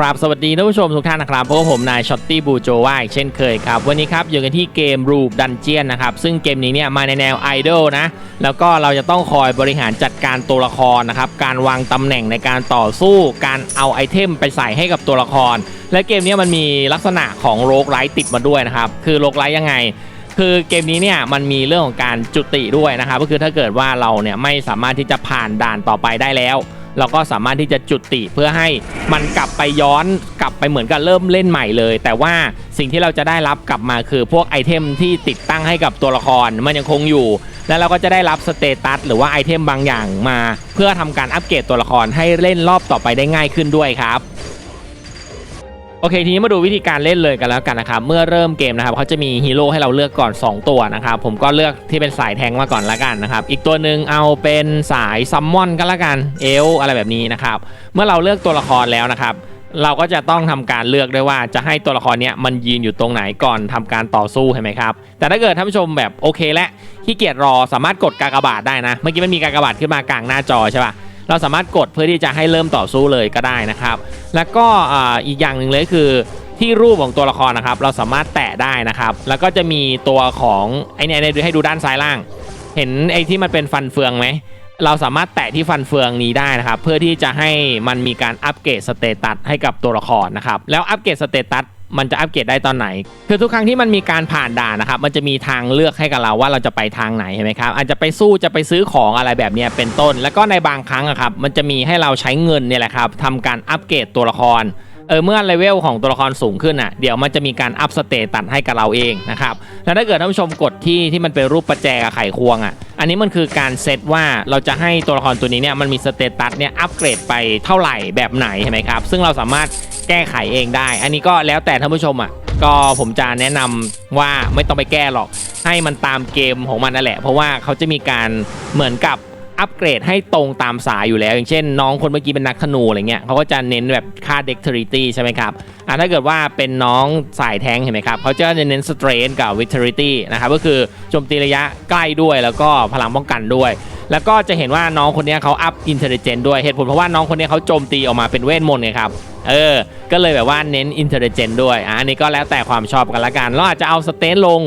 ครับสวัสดีท่านผู้ชมทุกท่านนะครับพบกับผมนายช็อตตี้บูโจว่าอีกเช่นเคยครับ วันนี้ครับอยู่กันที่เกมรูปดันเจียนนะครับ ซึ่งเกมนี้เนี่ยมาในแนวไอดอลนะ แล้วก็เราจะต้องคอยบริหารจัดการตัวละครนะครับ การวางตำแหน่งในการต่อสู้ การเอาไอเทมไปใส่ให้กับตัวละคร และเกมนี้มันมีลักษณะของโรกไลท์ติดมาด้วยนะครับ คือโรกไลท์ยังไงคือเกมนี้เนี่ยมันมีเรื่องของการจุติด้วยนะครับก็คือถ้าเกิดว่าเราเนี่ยไม่สามารถที่จะผ่านด่านต่อไปได้แล้ว เราก็สามารถที่จะจุดติเพื่อให้มันกลับไปย้อนกลับไปเหมือนกับเริ่มเล่นใหม่เลย แต่ว่าสิ่งที่เราจะได้รับกลับมาคือพวกไอเทมที่ติดตั้งให้กับตัวละครมันยังคงอยู่ แล้วเราก็จะได้รับสเตตัสหรือว่าไอเทมบางอย่างมา เพื่อทำการอัปเกรดตัวละครให้เล่นรอบต่อไปได้ง่ายขึ้นด้วยครับ โอเคทีนี้มาดูวิธีการเล่นเลยกันแล้วกันนะครับเมื่อเริ่มเกมนะครับเขาจะมีฮีโร่ให้เราเลือกก่อน 2 ตัวนะครับผมก็เลือกที่เป็นสายแทงมาก่อนละกันนะครับอีกตัวหนึ่งเอาเป็นสายซัมมอนกันละกันเอลอะไรแบบนี้นะครับเมื่อเราเลือกตัวละครแล้วนะครับเราก็จะต้องทำการเลือกด้วยว่าจะให้ตัวละครเนี้ยมันยืนอยู่ตรงไหนก่อนทำการต่อสู้เห็นไหมครับ แต่ถ้าเกิดท่านผู้ชมแบบโอเคและขี้เกียจรอสามารถกดกากบาทได้นะ เมื่อกี้มันมีกากบาทขึ้นมากลางหน้าจอใช่ปะ เราสามารถกดเพื่อที่จะให้เริ่มต่อสู้เลยก็ได้นะครับ แล้วก็อีกอย่างหนึ่งเลยคือที่รูปของตัวละครนะครับ เราสามารถแตะได้นะครับ แล้วก็จะมีตัวของไอเนี่ยให้ดูด้านซ้ายล่าง เห็นไอ้ที่มันเป็นฟันเฟืองไหมเราสามารถแตะที่ฟันเฟืองนี้ได้นะครับ เพื่อที่จะให้มันมีการอัปเกรดสเตตัสให้กับตัวละครนะครับ แล้วอัปเกรดสเตตัส มันจะอัปเกรดได้ตอนไหน คือทุกครั้งที่มันมีการผ่านด่านนะครับ มันจะมีทางเลือกให้กับเราว่าเราจะไปทางไหนเห็นไหมครับ อาจจะไปสู้จะไปซื้อของอะไรแบบนี้เป็นต้น แล้วก็ในบางครั้งอะครับ มันจะมีให้เราใช้เงินเนี่ยแหละครับทำการอัปเกรดตัวละครเออเมื่อเลเวลของตัวละครสูงขึ้นอะเดี๋ยวมันจะมีการอัพสเตตัสให้กับเราเองนะครับแล้วถ้าเกิดท่านผู้ชมกดที่ที่มันเป็นรูปประแจกับไขควงอะ อันนี้มันคือการเซตว่าเราจะให้ตัวละครตัวนี้เนี่ยมันมีสเตตัสเนี่ยอัปเกรดไปเท่าไหร่แบบไหนใช่ไหมครับ ซึ่งเราสามารถแก้ไขเองได้ อันนี้ก็แล้วแต่ท่านผู้ชมอะก็ผมจะแนะนำว่าไม่ต้องไปแก้หรอก ให้มันตามเกมของมันนั่นแหละ เพราะว่าเขาจะมีการเหมือนกับ อัปเกรดให้ตรงตามสายอยู่แล้ว อย่างเช่น น้องคนเมื่อกี้เป็นนักธนูอะไรเงี้ยเขาก็จะเน้นแบบค่า dexterity ใช่ไหมครับอะถ้าเกิดว่าเป็นน้องสายแทงเห็นไหมครับเขาจะเน้น strength กับ vitality นะครับก็คือโจมตีระยะใกล้ด้วยแล้วก็พลังป้องกันด้วย แล้วก็จะเห็นว่าน้องคนนี้เขาอัพ intelligence ด้วยเหตุผลเพราะว่าน้องคนนี้เขาโจมตีออกมาเป็นเวทมนต์ไงครับเออ ก็เลยแบบว่าเน้น intelligence ด้วยอะอันนี้ก็แล้วแต่ความชอบกันละกันเราอาจจะเอา state ลง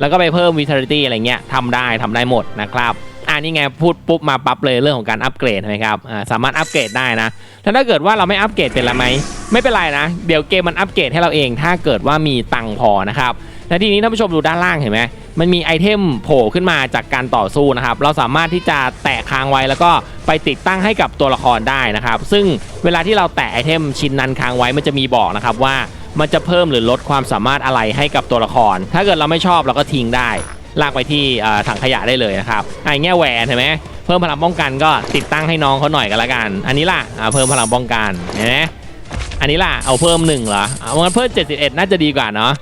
แล้วก็ไปเพิ่ม vitality อะไรเงี้ยทำได้ทำได้หมดนะครับ นี่ไงพูดปุ๊บมาปั๊บเลยเรื่องของการอัปเกรดใช่ไหมครับสามารถอัปเกรดได้นะแล้วถ้าเกิดว่าเราไม่อัปเกรดเป็นไรไหมไม่เป็นไรนะ เดี๋ยวเกมมันอัปเกรดให้เราเอง ถ้าเกิดว่ามีตังค์พอนะครับและทีนี้ท่านผู้ชมดูด้านล่างเห็นไหมมันมีไอเทมโผล่ขึ้นมาจากการต่อสู้นะครับ เราสามารถที่จะแตะค้างไว้แล้วก็ไปติดตั้งให้กับตัวละครได้นะครับ ซึ่งเวลาที่เราแตะไอเทมชิ้นนั้นค้างไว้มันจะมีบอกนะครับว่ามันจะเพิ่มหรือลดความสามารถอะไรให้กับตัวละคร ถ้าเกิดเราไม่ชอบเราก็ทิ้งได้ ลากไปที่ถังขยะได้เลยนะครับอะอย่างเงี้ยแหวนเห็นไหมเพิ่มพลังป้องกันก็ติดตั้งให้น้องเขาหน่อยกันละกัน อันนี้ล่ะอะเพิ่มพลังป้องกันเห็นไหมอันนี้ล่ะเอาเพิ่มหนึ่งเหรอเอางั้นเพิ่ม 71 น่าจะดีกว่าเนาะ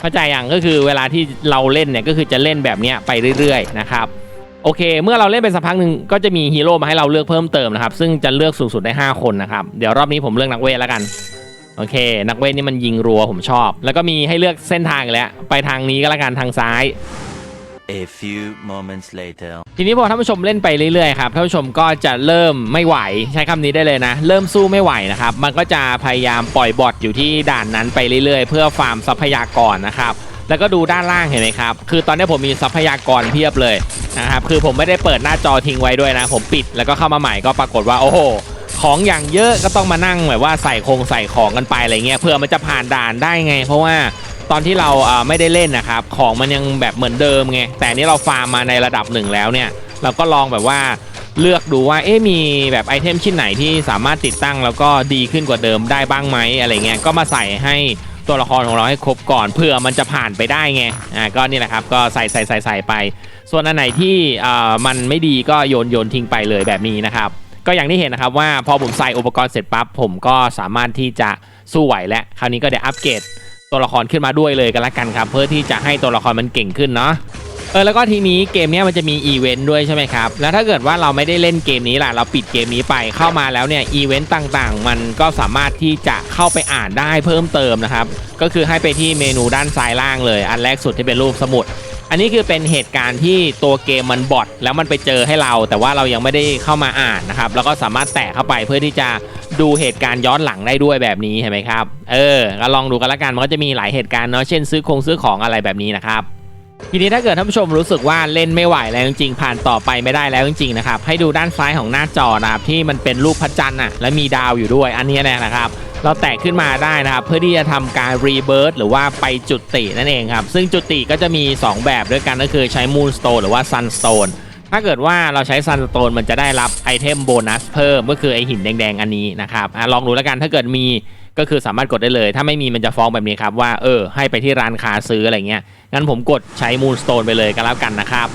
เข้าใจอย่างก็คือเวลาที่เราเล่นเนี่ยก็คือจะเล่นแบบนี้ไปเรื่อยๆนะครับโอเค เมื่อเราเล่นไปสักพักหนึ่งก็จะมีฮีโร่มาให้เราเลือกเพิ่มเติมนะครับ ซึ่งจะเลือกสูงสุดได้ 5 คนนะครับ เดี๋ยวรอบนี้ผมเลือกนักเวทแล้วกัน โอเค นักเวทนี่มันยิงรัวผมชอบ แล้วก็มีให้เลือกเส้นทางแล้ว ไปทางนี้ก็แล้วกันทางซ้าย A few moments later. ทีนี้พอท่านผู้ชมเล่นไปเรื่อยๆครับท่านผู้ชมก็จะเริ่มไม่ไหวใช้คำนี้ได้เลยนะ เริ่มสู้ไม่ไหวนะครับ มันก็จะพยายามปล่อยบอทอยู่ที่ด่านนั้นไปเรื่อยๆ เพื่อฟาร์มทรัพยากรนะครับ แล้วก็ดูด้านล่างเห็นไหมครับ คือตอนนี้ผมมีทรัพยากรเพียบเลยนะครับ คือผมไม่ได้เปิดหน้าจอทิ้งไว้ด้วยนะ ผมปิดแล้วก็เข้ามาใหม่ก็ปรากฏว่าโอ้โหของอย่างเยอะก็ต้องมานั่งแบบว่าใส่คงใส่ของกันไปอะไรเงี้ยเพื่อมันจะผ่านด่านได้ไง เพราะว่า ตอนที่เราไม่ได้เล่นนะครับ ของมันยังแบบเหมือนเดิมไงแต่นนี้เราฟาร์มมาในระดับหนึ่งแล้วเนี่ย เราก็ลองแบบว่าเลือกดูว่าเอ๊ะมีแบบไอเทมชิ้นไหนที่สามารถติดตั้งแล้วก็ดีขึ้นกว่าเดิมได้บ้างไหมอะไรเงี้ยก็มาใส่ให้ตัวละครของเราให้ครบก่อนเพื่อมันจะผ่านไปได้ไงอ่าก็นี่แหละครับก็ใส่ใส่ใส่ใส่ไป ส่วนอันไหนที่อ่ามันไม่ดีก็โยนโยนทิ้งไปเลยแบบนี้นะครับ ก็อย่างที่เห็นนะครับว่าพอผมใส่อุปกรณ์เสร็จปั๊บผมก็สามารถที่จะสู้ไหวและคราวนี้ก็เดี๋ยวอัปเกรด ตัวละครขึ้นมาด้วยเลยกันละกันครับ เพื่อที่จะให้ตัวละครมันเก่งขึ้นเนาะเออแล้วก็ทีนี้เกมนี้มันจะมีอีเวนต์ด้วยใช่ไหมครับ แล้วถ้าเกิดว่าเราไม่ได้เล่นเกมนี้ล่ะเราปิดเกมนี้ไปเข้ามาแล้วเนี่ยอีเวนต์ต่างๆ มันก็สามารถที่จะเข้าไปอ่านได้เพิ่มเติมนะครับ ก็คือให้ไปที่เมนูด้านซ้ายล่างเลย อันแรกสุดที่เป็นรูปสมุด อันนี้คือเป็นเหตุการณ์ที่ตัวเกมมันบอทแล้วมันไปเจอให้เรา แต่ว่าเรายังไม่ได้เข้ามาอ่านนะครับแล้วก็สามารถแตะเข้าไปเพื่อที่จะ ดูเหตุการณ์ย้อนหลังได้ด้วยแบบนี้เห็นไหมครับ เออ ก็ลองดูกันละกัน มันก็จะมีหลายเหตุการณ์เนาะ เช่นซื้อคงซื้อของอะไรแบบนี้นะครับ ทีนี้ถ้าเกิดท่านผู้ชมรู้สึกว่าเล่นไม่ไหวแล้วจริงๆ ผ่านต่อไปไม่ได้แล้วจริงๆนะครับ ให้ดูด้านซ้ายของหน้าจอนะครับที่มันเป็นรูปพระจันทร์อะ และมีดาวอยู่ด้วย อันนี้เนยนะครับ เราแตะขึ้นมาได้นะครับ เพื่อที่จะทำการรีเบิร์ตหรือว่าไปจุตินั่นเองครับ ซึ่งจุติก็จะมี 2 แบบด้วยกันก็คือใช้มูนสโตนหรือว่าซันสโตน ถ้าเกิดว่าเราใช้ซันสโตนมันจะได้รับไอเทมโบนัสเพิ่มก็คือไอหินแดงๆอันนี้นะครับอลองดูแล้วกันถ้าเกิดมีก็คือสามารถกดได้เลย ถ้าไม่มีมันจะฟ้องแบบนี้ครับว่าเออให้ไปที่ร้านค้าซื้ออะไรเงี้ยงั้นผมกดใช้มูนสโตนไปเลยก็แล้วกันนะครับ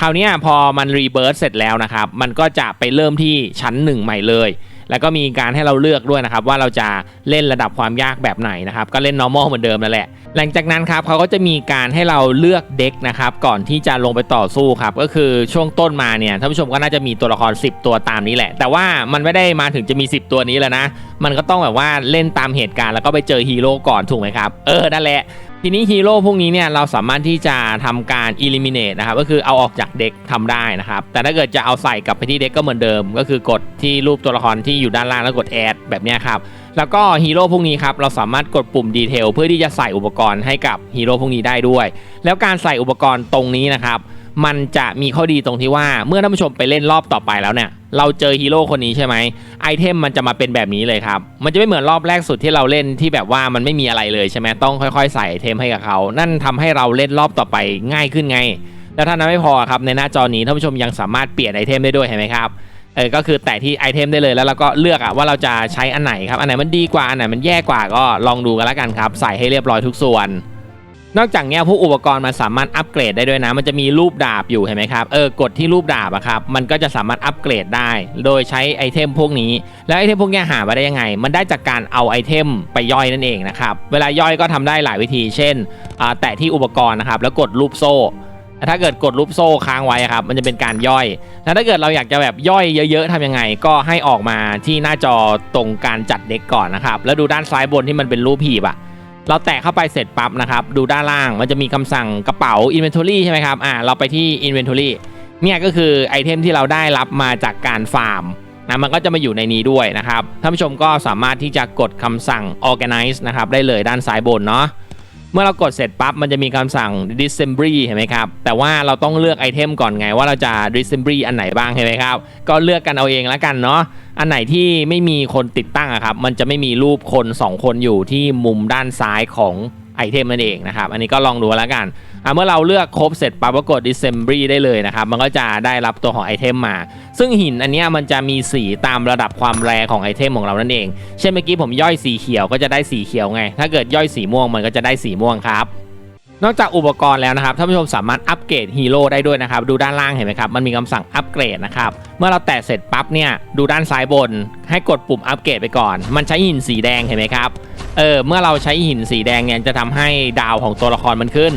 คราวนี้พอมันรีเบิร์ตเสร็จแล้วนะครับ มันก็จะไปเริ่มที่ชั้น 1 ใหม่เลย แล้วก็มีการให้เราเลือกด้วยนะครับว่าเราจะเล่นระดับความยากแบบไหนนะครับก็เล่น normal เหมือนเดิมนั่นแหละ หลังจากนั้นครับเขาก็จะมีการให้เราเลือกเด็กนะครับก่อนที่จะลงไปต่อสู้ครับก็คือช่วงต้นมาเนี่ยท่านผู้ชมก็น่าจะมีตัวละคร 10 ตัวตามนี้แหละ แต่ว่ามันไม่ได้มาถึงจะมี 10 ตัวนี้แล้วนะ มันก็ต้องแบบว่าเล่นตามเหตุการณ์แล้วก็ไปเจอฮีโร่ก่อนถูกไหมครับ เออ นั่นแหละ ทีนี้ฮีโร่พวกนี้เนี่ยเราสามารถที่จะทำการ eliminate นะครับ ก็คือเอาออกจากเด็กทำได้นะครับ แต่ถ้าเกิดจะเอาใส่กลับไปที่เด็กก็เหมือนเดิม ก็คือกดที่รูปตัวละครที่อยู่ด้านล่างแล้วกด add แบบนี้ครับ แล้วก็ฮีโร่พวกนี้ครับเราสามารถกดปุ่มดีเทลเพื่อที่จะใส่อุปกรณ์ให้กับฮีโร่พวกนี้ได้ด้วย แล้วการใส่อุปกรณ์ตรงนี้นะครับ มันจะมีข้อดีตรงที่ว่าเมื่อท่านผู้ชมไปเล่นรอบต่อไปแล้วเนี่ย เราเจอฮีโร่คนนี้ใช่ไหมไอเทมมันจะมาเป็นแบบนี้เลยครับ มันจะไม่เหมือนรอบแรกสุดที่เราเล่นที่แบบว่ามันไม่มีอะไรเลยใช่ไหมต้องค่อยๆ ใส่ไอเทมให้กับเขา นั่นทำให้เราเล่นรอบต่อไปง่ายขึ้นไง แล้วถ้านั้นไม่พอครับในหน้าจอนี้ท่านผู้ชมยังสามารถเปลี่ยนไอเทมได้ด้วยเห็นไหมครับเออก็คือแตะที่ไอเทมได้เลยแล้วเราก็เลือกอะว่าเราจะใช้อันไหนครับอันไหนมันดีกว่าอันไหนมันแย่กว่าก็ลองดูกันล้วกันครับ ใส่ให้เรียบร้อยทุกส่วน นอกจากนี้พวกอุปกรณ์มันสามารถอัปเกรดได้ด้วยนะ มันจะมีรูปดาบอยู่เห็นไหมครับ เออกดที่รูปดาบอะครับ มันก็จะสามารถอัปเกรดได้ โดยใช้ไอเทมพวกนี้ แล้วไอเทมพวกนี้หามาได้ยังไง มันได้จากการเอาไอเทมไปย่อยนั่นเองนะครับ เวลาย่อยก็ทำได้หลายวิธี เช่น แตะที่อุปกรณ์นะครับ แล้วกดรูปโซ่ถ้าเกิดกดรูปโซ่ค้างไว้ครับ มันจะเป็นการย่อย แล้วถ้าเกิดเราอยากจะแบบย่อยเยอะๆทำยังไง ก็ให้ออกมาที่หน้าจอตรงการจัดเด็กก่อนนะครับ แล้วดูด้านซ้ายบนที่มันเป็นรูปหีบอะ เราแตะเข้าไปเสร็จปั๊บนะครับ ดูด้านล่างมันจะมีคำสั่งกระเป๋า inventory ใช่ไหมครับอ่าเราไปที่ inventory เนี่ยก็คือไอเทมที่เราได้รับมาจากการฟาร์มนะมันก็จะมาอยู่ในนี้ด้วยนะครับท่านผู้ชมก็สามารถที่จะกดคำสั่ง organize นะครับได้เลยด้านซ้ายบนเนาะ เมื่อเรากดเสร็จปั๊บมันจะมีคำสั่ง disassembly เห็นไหมครับ แต่ว่าเราต้องเลือกไอเทมก่อนไงว่าเราจะ disassembly อันไหนบ้างเห็นไหมครับ ก็เลือกกันเอาเองแล้วกันเนาะ อันไหนที่ไม่มีคนติดตั้งอะครับ มันจะไม่มีรูปคน 2 คนอยู่ที่มุมด้านซ้ายของ ไอเทมนั่นเองนะครับ อันนี้ก็ลองดูแล้วกันเมื่อเราเลือกครบเสร็จปั๊บก็กด disassembly ได้เลยนะครับ มันก็จะได้รับตัวของไอเทมมา ซึ่งหินอันนี้มันจะมีสีตามระดับความแรของไอเทมของเรานั่นเอง เช่นเมื่อกี้ผมย่อยสีเขียวก็จะได้สีเขียวไง ถ้าเกิดย่อยสีม่วงมันก็จะได้สีม่วงครับนอกจากอุปกรณ์แล้วนะครับท่านผู้ชมสามารถอัปเกรดฮีโร่ได้ด้วยนะครับ ดูด้านล่างเห็นไหมครับ มันมีคำสั่งอัปเกรดนะครับ เมื่อเราแตะเสร็จปั๊บเนี่ยดูด้านซ้ายบน ให้กดปุ่มอัปเกรดไปก่อน มันใช้หินสีแดงเห็นไหมครับ เออเมื่อเราใช้หินสีแดงเนี่ยจะทำให้ดาวของตัวละครมันขึ้น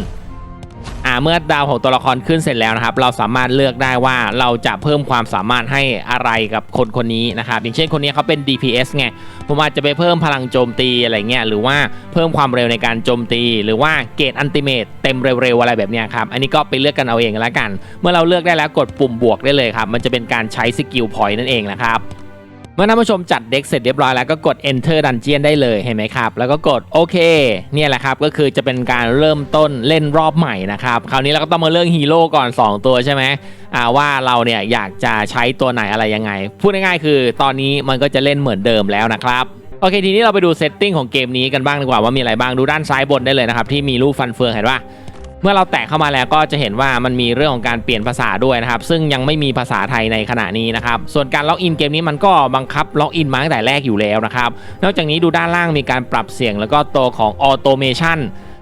อ่าเมื่อดาวของตัวละครขึ้นเสร็จแล้วนะครับ เราสามารถเลือกได้ว่าเราจะเพิ่มความสามารถให้อะไรกับคนคนนี้นะครับอย่างเช่นคนนี้เขาเป็น DPS ไงผมอาจจะไปเพิ่มพลังโจมตีอะไรเงี้ยหรือว่าเพิ่มความเร็วในการโจมตี หรือว่าเกรดอันติเมตเต็มเร็วๆอะไรแบบนี้ครับอันนี้ก็ไปเลือกกันเอาเองแล้วกัน เมื่อเราเลือกได้แล้วกดปุ่มบวกได้เลยครับมันจะเป็นการใช้สกิลพอยต์นั่นเองนะครับ เมื่อท่านผู้ชมจัดเด็กเสร็จเรียบร้อยแล้วก็กด enter dungeon ได้เลยเห็นไหมครับ แล้วก็กดโอเค เนี่ยแหละครับ ก็คือจะเป็นการเริ่มต้นเล่นรอบใหม่นะครับ คราวนี้เราก็ต้องมาเลือกฮีโร่ก่อน 2 ตัวใช่ไหมอ่าว่าเราเนี่ยอยากจะใช้ตัวไหนอะไรยังไง พูดง่ายๆคือ ตอนนี้มันก็จะเล่นเหมือนเดิมแล้วนะครับโอเคทีนี้เราไปดูเซตติ้งของเกมนี้กันบ้างดีกว่าว่ามีอะไรบ้างดูด้านซ้ายบนได้เลยนะครับที่มีรูปฟันเฟืองเห็นปะ เมื่อเราแตะเข้ามาแล้วก็จะเห็นว่ามันมีเรื่องของการเปลี่ยนภาษาด้วยนะครับ ซึ่งยังไม่มีภาษาไทยในขณะนี้นะครับ ส่วนการล็อกอินเกมนี้มันก็บังคับล็อกอินมาตั้งแต่แรกอยู่แล้วนะครับ นอกจากนี้ดูด้านล่างมีการปรับเสียงแล้วก็ตัวของออโตเมชัน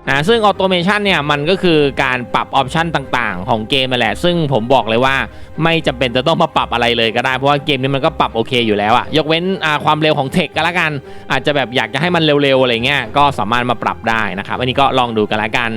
นะซึ่งออโตเมชันเนี่ยมันก็คือการปรับออปชันต่างๆ ของเกมนั่นแหละ ซึ่งผมบอกเลยว่าไม่จำเป็นจะต้องมาปรับอะไรเลยก็ได้ เพราะว่าเกมนี้มันก็ปรับโอเคอยู่แล้วอะยกเว้นความเร็วของเทคก็แล้วกัน อาจจะแบบอยากจะให้มันเร็วๆอะไรเงี้ยก็สามารถมาปรับได้นะครับ อันนี้ก็ลองดูกันละกัน